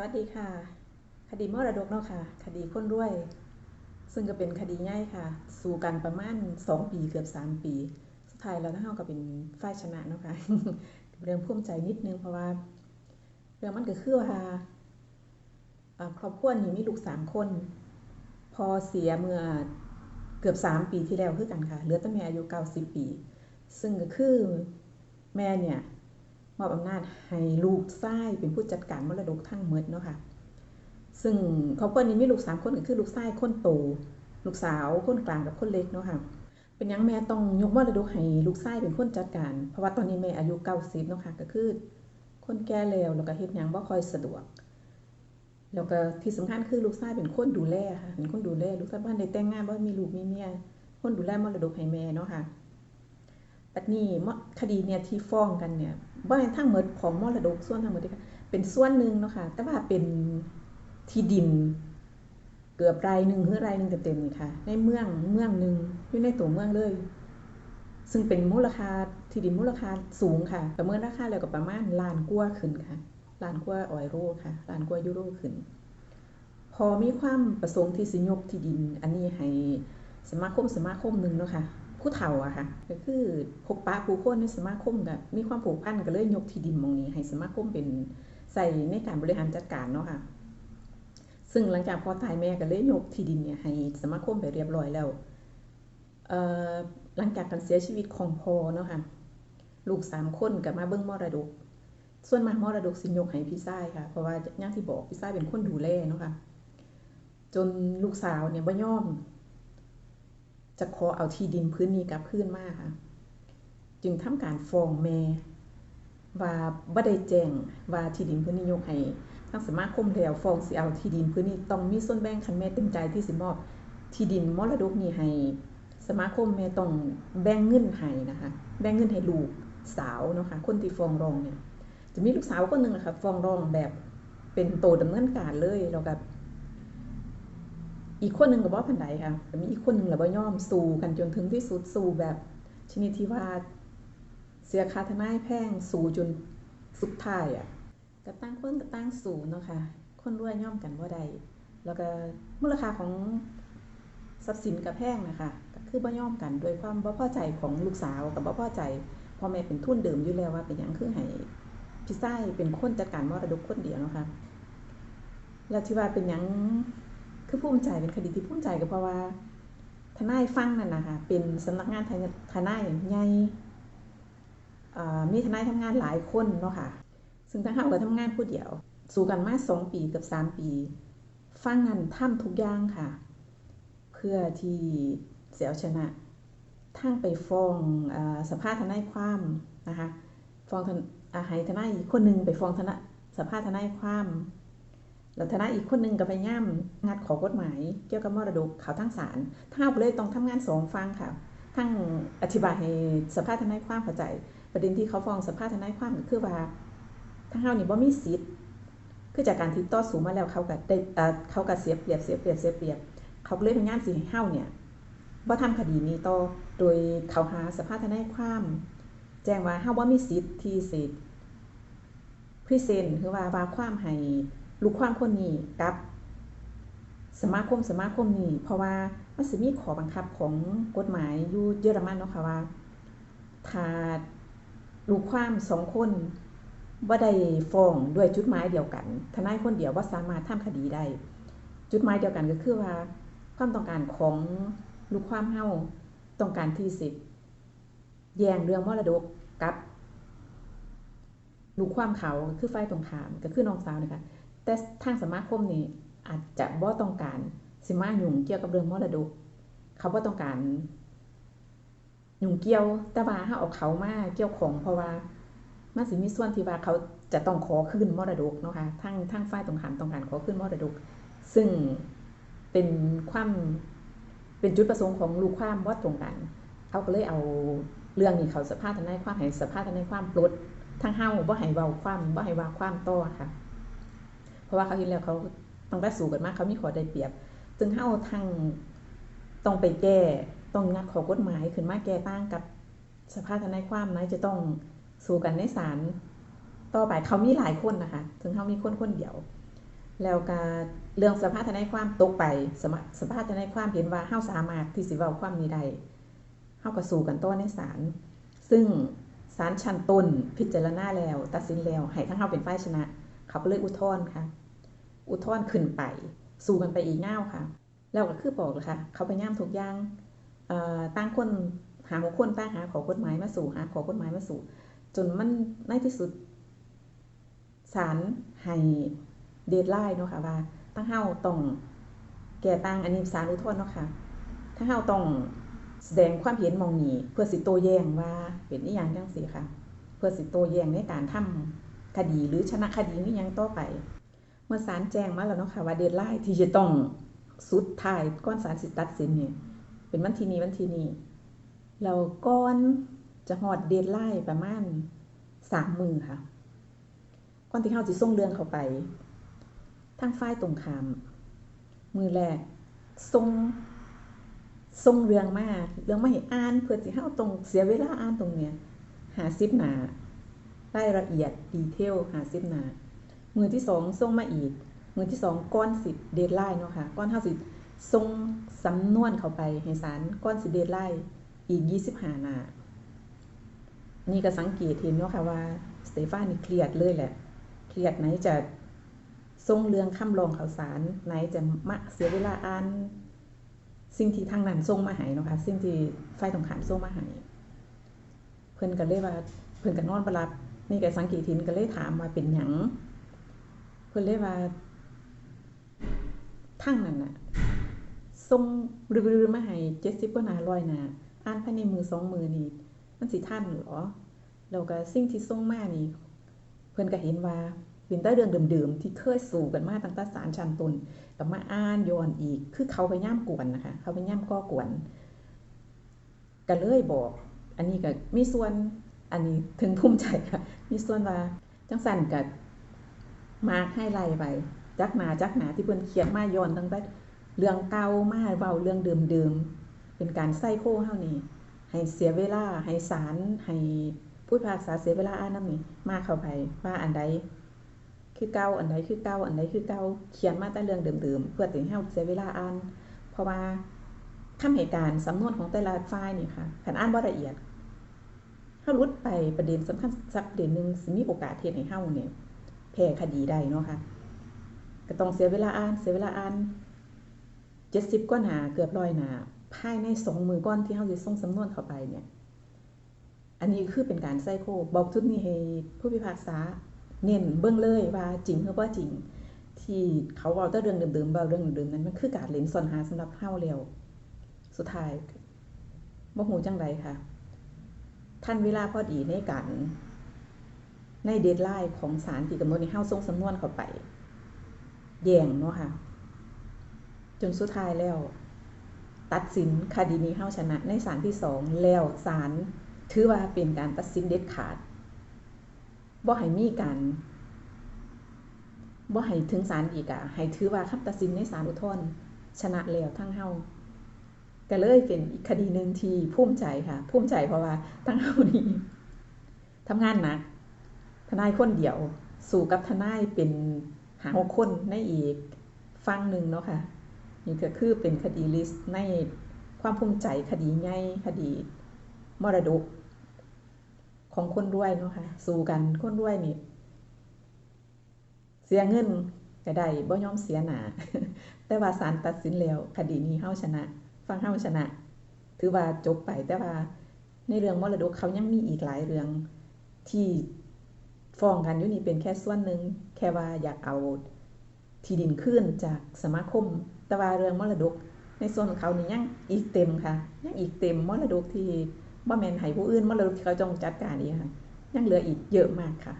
วัสดีค่ะ คดีมรดกเนาะค่ะ คดีคนรวย ซึ่งก็เป็นคดีง่ายค่ะ สู้กันประมาณ2ปีเกือบ3ปี สุดท้ายแล้วทั้งเฮาก็เป็นฝ่ายชนะเนาะค่ะ เรื่องภูมิใจนิดนึงเพราะว่า เรื่องมันก็คือว่าครอบครัวนี้มีลูก3คน พอเสียเมื่อเกือบ3ปีที่แล้วคือกันค่ะ เหลือแต่แม่อายุ90ปี ซึ่งก็คือแม่เนี่ย มอบอำนาจให้ลูกชายเป็นผู้จัดการมรดกทั้งหมดเนาะค่ะ ซึ่งครอบครัวนี้มีลูกสามคนก็คือลูกชายคนโต ลูกสาวคนกลางกับคนเล็กเนาะค่ะ เป็นยังแม่ต้องยกมรดกให้ลูกชายเป็นคนจัดการ เพราะว่าตอนนี้แม่อายุ90เนาะค่ะก็คือ คนแก่แล้วแล้วก็เฮ็ดยังบ่ค่อยสะดวก แล้วก็ที่สำคัญคือลูกชายเป็นคนดูแลค่ะเป็นคนดูแลลูกชายบ้านได้แต่งงานบ่มีลูกมีเมียคนดูแลมรดกให้แม่เนาะค่ะ ปัจนี้คดีเนี่ยที่ฟ้องกันเนี่ยบ่แม่นทั้งหมดของมรดกส่วนทั้งหมดเด้อค่ะเป็นส่วนหนึ่งเนาะค่ะแต่ว่าเป็นที่ดิน เกือบไรหนึ่งหรือไรหนึ่งเต็มๆนี่ค่ะ ในเมืองเมืองหนึ่งอยู่ในตัวเมืองเลย ซึ่งเป็นมูลค่าที่ดินมูลค่าสูงค่ะประเมินราคาแล้วก็ประมาณล้านกว่าขึ้นค่ะล้านกว่าออยโรค่ะล้านกว่ายูโรขึ้น พอมีความประสงค์ที่สิยกที่ดิน อันนี้ให้สมาคมสมาคมหนึ่งเนาะค่ะ ผู้เฒ่าอะค่ะก็คือพบปะผู้คนในสมาคมก็มีความผูกพันก็เลยยกที่ดินมองนี้ให้สมาคมเป็นใส่ในการบริหารจัดการเนาะค่ะซึ่งหลังจากพ่อตายแม่ก็เลยยกที่ดินเนี่ยให้สมาคมไปเรียบร้อยแล้วหลังจากการเสียชีวิตของพ่อเนาะค่ะลูกสามคนก็มาเบิ่งมรดก ส่วนมามรดกสิยกให้พี่ชายค่ะ เพราะว่าอย่างที่บอกพี่ชายเป็นคนดูแลเนาะค่ะ จนลูกสาวเนี่ยบ่ยอม จะขอเอาที่ดินพื้นนี้กลับคืนมาค่ะ จึงทำการฟ้องแม่ว่าบ่ได้แจ้งว่าที่ดินพื้นนี้ยกให้ทางสมาคมแล้วฟ้องสิเอาที่ดินพื้นนี้ต้องมีส่วนแบ่งคันแม่เต็มใจที่สิมอบที่ดินมรดกนี้ให้สมาคมแม่ต้องแบ่งเงินให้นะคะ แบ่งเงินให้ลูกสาวเนาะค่ะคนที่ฟ้องร้องเนี่ย จะมีลูกสาวคนหนึงนะคะฟ้องร้องแบบเป็นโตดำเนินการเลยแล้วก็ อีกคนหนึ่งก็บ่พันใดค่ะมีอีกคนหนึ่งแหละบ่ย่อมสู้กันจนถึงที่สุดสู้แบบ ชนิดที่ว่าเสียค่าทนายแพงสู้จนสุดท้ายอะก็ตั้งคนก็ตั้งสู้เนาะค่ะคนรวยย่อมกันบ่ได้แล้วก็มูลค่าของทรัพย์สินก็แพงนะคะก็คือบ่ย่อมกันโดยความบ่พอใจของลูกสาวกับบ่พอใจพ่อแม่เป็นทุนเดิมอยู่แล้วว่าเป็นหยังคือให้พี่ชายเป็นคนจัดการมรดกคนเดียวนะคะแล้วที่ว่าเป็นหยัง คือภูมิใจเป็นคดีที่ภูมิใจก็เพราะว่าทนายฟังนั่นนะคะเป็นสำนักงานทนายทนายใหญ่มีทนายทำงานหลายคนเนาะค่ะ ซึ่งทั้งเฮาก็ทำงานผู้เดียว สู้กันมาสองปีกับสามปีฟังนั้นทำทุกอย่างค่ะ เพื่อที่เสียชนะทั้งไปฟ้องอสภาทนายความนะคะฟ้องทนอาให้ทนายคนหนึ่งไปฟ้องทนายสภาทนายความ แล้วทนายอีกคนหนึงก็ไปย่ามงัดขอกฎหมายเกี่ยวกับมรดกเขาทั้งศาลทั้งเราเลยต้องทำงานสองฟังค่ะ ทั้งอธิบายให้สภาทนายความเข้าใจ ประเด็นที่เขาฟ้องสภาทนายความก็คือว่าทั้งเฮานี่บ่มีสิทธิ์คือจากการที่ต่อสู้มาแล้วเขาก็ได้เขาก็เสียเปรียบเสียเปรียบเสียเปรียบ เขาเลยพยายามสิให้เฮาเนี่ยบ่ทำคดีนี้ต่อโดยเขาหาสภาทนายความ แจ้งว่าเฮาบ่มีสิทธิ์ที่สิพรีเซนต์คือว่าว่าความให้ ลูกความคนนี้กับ สมาคมสมาคมนี้ เพราะว่ามันสิมีขอบังคับของกฎหมายอยู่เยอรมันเนาะค่ะว่าถ้าลูกความสองคนบ่ได้ฟ้องด้วยจุดหมายเดียวกัน ทนายคนเดียวบ่าสามารถทำคดีได้ จุดหมายเดียวกันก็คือว่า ความต้องการของลูกความเฮาต้องการที่สิแย่งเรื่องมรดกกับ ลูกความเขาคือฝ่ายตรงข้ามก็คือน้องสาวนะคะ แต่ทางสมาคมนี่อาจจะบ่ต้องการสิมายุ่งเกี่ยวกับเรื่องมรดก เขาบ่ต้องการยุ่งเกี่ยวแต่ว่าเฮาเอาเขามาเกี่ยวของเพราะว่ามันสิมีส่วนที่ว่าเขาจะต้องขอคืนมรดกเนาะค่ะทางทางฝ่ายตรงข้ามต้องการขอคืนมรดก ซึ่งเป็นความเป็นจุดประสงค์ของลูกความบ่ตรงกัน เขาก็เลยเอาเรื่องนี้เขาสภาพทนายความให้สภาพทนายความปลดทางเฮาบ่ให้เว้าความบ่ให้ว่าความต่อค่ะ เพราะว่าเขาเห็นแล้วเขาต้องได้สู้กันมากเขามีข้อได้เปรียบซึ่งเฮาทางต้องไปแก้ต้องงัดข้อกฎหมายขึ้นมาแก้ต่างกับสภาทนายความนะจะต้องสู้กันในศาลต่อไปเขามีหลายคนนะคะ ถึงเฮามีคนคนเดียว แล้วก็เรื่องสภาทนายความตกไปสมสภาทนายความเห็นว่าเฮาสามารถที่สิเว้าความนี้ได้เฮาก็สู้กันต่อในศาลซึ่งศาลชั้นต้นพิจารณาแล้ว ตัดสินแล้วให้ทั้งเฮาเป็นฝ่ายชนะ เขาก็เลยอุทธรณ์ค่ะ อุทธรณ์ขึ้นไป สู้กันไปอีกเง่าค่ะ แล้วก็คือบอกเลยค่ะ เขาพยายามทุกอย่างตั้งคนหาหัวคนตั้งหาขอกฎหมายมาสู่หาขอกฎหมายมาสู่ จนมันในที่สุดศาลให้เดทไลน์เนาะค่ะว่าตั้งเฮาต้องแก่ตั้งอันนี้ศาลอุทธรณ์เนาะค่ะถ้าเฮาต้องแสดงความเห็นมองนี้เพื่อสิโตแย้งว่าเป็นอีหยังจังซี่ค่ะ เพื่อสิโตแย้งในการทำ คดีหรือชนะคดีนี้ยังต่อไป เมื่อศาลแจ้งมาแล้วเนาะค่ะว่าเดทไลน์ที่จะต้องสุดท้ายก่อนศาลสิตัดสินเนี่ยเป็นวันที่นี้วันที่นี้เราก่อนจะหอดเดทไลน์ประมาณสามมือค่ะก่อนที่เขาจะส่งเรื่องเข้าไปทางฝ่ายตรงข้ามมือแรกส่งส่งเรื่องมาเรื่องมาให้อ่าน เพื่อที่เฮาตรงเสียเวลาอ่านตรงเนี้ยหาซิบหนา รายละเอียดดีเทลหาซิบหนามือที่สองส่งมาอีก มือที่สองก้อนสิบเดทไลน์เนาะค่ะก้อนเท่าสิบส่งสำนวนเข้าไปให้ศาลก้อนสิบเดทไลน์อีกยี่สิบห้านา นี่ก็สังเกตเห็นเนาะค่ะว่าสเตฟานี่เครียดเลยแหละ เครียดไหนจะส่งเรื่องคำรองข่าวสาร ไหนจะมาเสียเวลาอ่านสิ่งที่ทางนั้นส่งมาให้เนาะค่ะสิ่งที่ไฟตรงขามส่งมาให้เพิ่นก็เลยว่าเพิ่นก็นนอนบ่หลับ นี่ก็สังเกตเห็นก็เลยถามว่าเป็นหยังเพิ่นเลยว่าทั้งนั้นน่ะส่งรื้อมาให้70กว่านาร้อยนาอ่านภายในมือ2มือนี่มันสิทันหรอแล้วก็สิ่งที่ส่งมานี่ เพิ่อนก็เห็นว่าเป็นแต่เรื่องเดิมๆที่เคยสู่กันมาตั้งแต่ศาลชั้นต้นกับมาอ่านย้อนอีก คือเขาพยายามกวนนะคะ เขาพยายามก่อกวนก็เลยบอก อันนี้ก็มีส่วน อันนี้ถึงภูมิใจค่ะมีส่วนว่าจังสันกับมาให้ไล่ไปจักหนาจักหนาที่เพิ่นเขียนมาย้อนตั้งแต่เรื่องเก่ามาเบาเรื่องเดิมเป็นการไส้โค้เฮานี่ให้เสียเวลาให้สารให้ผู้พิพากษาเสียเวลาอ่านนำนี่มาเข้าไปว่าอันใดคือเก่าอันใดคือเก่าอันใดคือเก่าเขียนมาแต่เรื่องเดิมๆเพื่อถึงให้เสียเวลาอ่านเพราะว่าคำเหตุการณ์สำนวนของแต่ละฝ่ายนี่ค่ะขันอ่านบ่ละเอียด ถ้ารุดไปประเด็นสำคัญสักประเด็นหนึ่งมีโอกาสเทศให้เฮาเนี่ยแพ้คดีได้เนาะค่ะก็ต้องเสียเวลาอ่าน เสียเวลาอ่านเจ็ดสิบกว่าหาเกือบร้อยหนาภายในสองมือก้อนที่เฮาจะส่งสำนวนเข้าไปเนี่ย อันนี้คือเป็นการไซโคบอกทุกนี้ให้ผู้พิพากษาเน้นเบื้องเลยว่าจริงหรือว่าจริง ที่เขาเอาแต่เรื่องเดิมๆเบาเรื่องเดิมนั้นมันคือการเล่นซ่อนหาสำหรับเฮาแล้วสุดท้ายบ่หูจังไดค่ะ ท่านเวลาพอดีในการในเดทไลน์ของศาลที่กำหนดในเฮาส่งสำนวนเข้าไป แย่งเนาะค่ะ จนสุดท้ายแล้ว ตัดสินคดีนี้เฮาชนะในศาลที่สองแล้วศาลถือว่าเป็นการตัดสินเด็ดขาดบ่ให้มีการบ่ให้ถึงศาลอีกอะให้ถือว่าคำตัดสินในศาลอุทธรณ์ชนะแล้วทั้งเฮา ก็เลยเป็นอีกคดีหนึ่งที่ภูมิใจค่ะภูมิใจเพราะว่าทั้งเฮานี่ทำงานหนักทนายคนเดียว สู่กับทนายเป็นหาคนในอีกฟังหนึ่งเนาะค่ะนี่ก็คือเป็นคดีลิสต์ในความภูมิใจคดีใหญ่คดีมรดกของคนรวยเนาะค่ะสู้กันคนรวยนี่เสียเงินก็ได้บ่ยอมเสียหนาแต่ว่าศาลตัดสินแล้วคดีนี้เฮาชนะ ฟังเฮาชนะ ถือว่าจบไปแต่ว่าในเรื่องมรดกเขายังมีอีกหลายเรื่องที่ฟ้องกันอยู่นี่เป็นแค่ส่วนหนึ่งแค่ว่าอยากเอาที่ดินขึ้นจากสมาคม แต่ว่าเรื่องมรดกในส่วนของเขานี่ยังอีกเต็มค่ะยังอีกเต็มมรดกที่บ่แมนให้ผู้อื่นมรดกที่เขาจงจัดการอีกค่ะยังเหลืออีกเยอะมากค่ะ